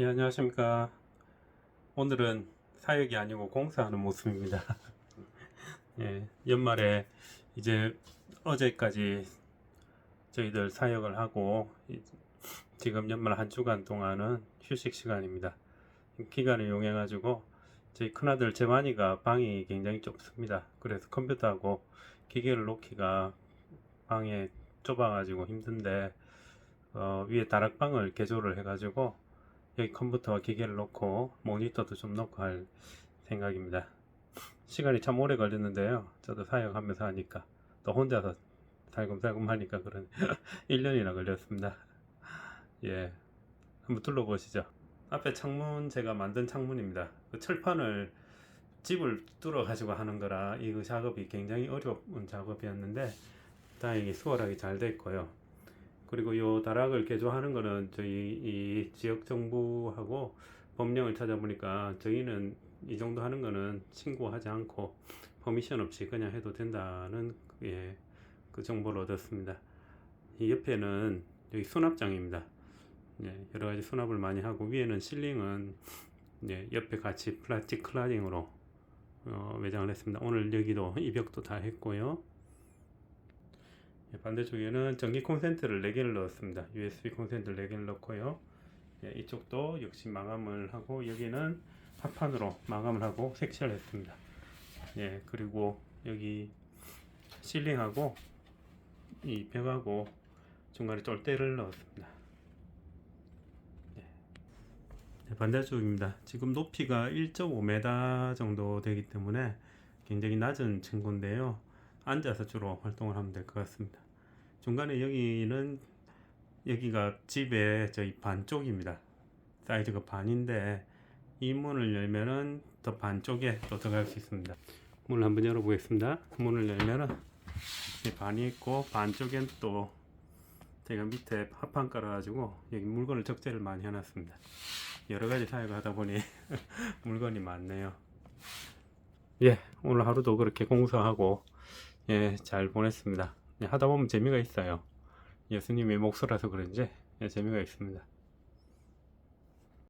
예, 안녕하십니까. 오늘은 사역이 아니고 공사하는 모습입니다. 예, 연말에 이제 어제까지 저희들 사역을 하고 이- 지금 연말 한 주간 동안은 휴식 시간입니다. 기간을 이용해 가지고 저희 큰아들 재만이가 방이 굉장히 좁습니다. 그래서 컴퓨터하고 기계를 놓기가 방에 좁아가지고 힘든데 어, 위에 다락방을 개조를 해가지고 여기 컴퓨터와 기계를 놓고 모니터도 좀 놓고 할 생각입니다. 시간이 참 오래 걸렸는데요. 저도 사역하면서 하니까 또 혼자서 살금살금 하니까 그런 1년이나 걸렸습니다. 예, 한번 둘러보시죠. 앞에 창문 제가 만든 창문입니다. 그 철판을 집을 뚫어 가지고 하는 거라 이 작업이 굉장히 어려운 작업이었는데 다행히 수월하게 잘 됐고요. 그리고 요 다락을 개조하는 거는 저희 이 지역 정부하고 법령을 찾아보니까 저희는 이 정도 하는 거는 신고하지 않고 퍼미션 없이 그냥 해도 된다는 예, 그 정보를 얻었습니다. 이 옆에는 여기 수납장입니다. 예, 여러 가지 수납을 많이 하고 위에는 실링은 예, 옆에 같이 플라스틱 클라딩으로 어, 외장을 했습니다. 오늘 여기도 이 벽도 다 했고요. 예, 반대쪽에는 전기 콘센트를 4개를 넣었습니다. USB 콘센트를 4개를 넣고요. 예, 이쪽도 역시 마감을 하고 여기는 합판으로 마감을 하고 색칠을 했습니다. 예, 그리고 여기 실링하고 이 벽하고 중간에 쫄대를 넣었습니다. 예. 네, 반대쪽입니다. 지금 높이가 1.5m 정도 되기 때문에 굉장히 낮은 층고인데요. 앉아서 주로 활동을 하면 될 것 같습니다. 중간에 여기는 여기가 집의 저희 반쪽입니다. 사이즈가 반인데 이 문을 열면은 더 반쪽에 또 들어갈 수 있습니다. 문을 한번 열어보겠습니다. 문을 열면은 이 반이 있고 반쪽엔 또 제가 밑에 합판 깔아가지고 여기 물건을 적재를 많이 해놨습니다. 여러 가지 사역을 하다 보니 물건이 많네요. 예, 오늘 하루도 그렇게 공사하고 예, 잘 보냈습니다. 예, 하다 보면 재미가 있어요. 예수님의 목소라서 그런지 예, 재미가 있습니다.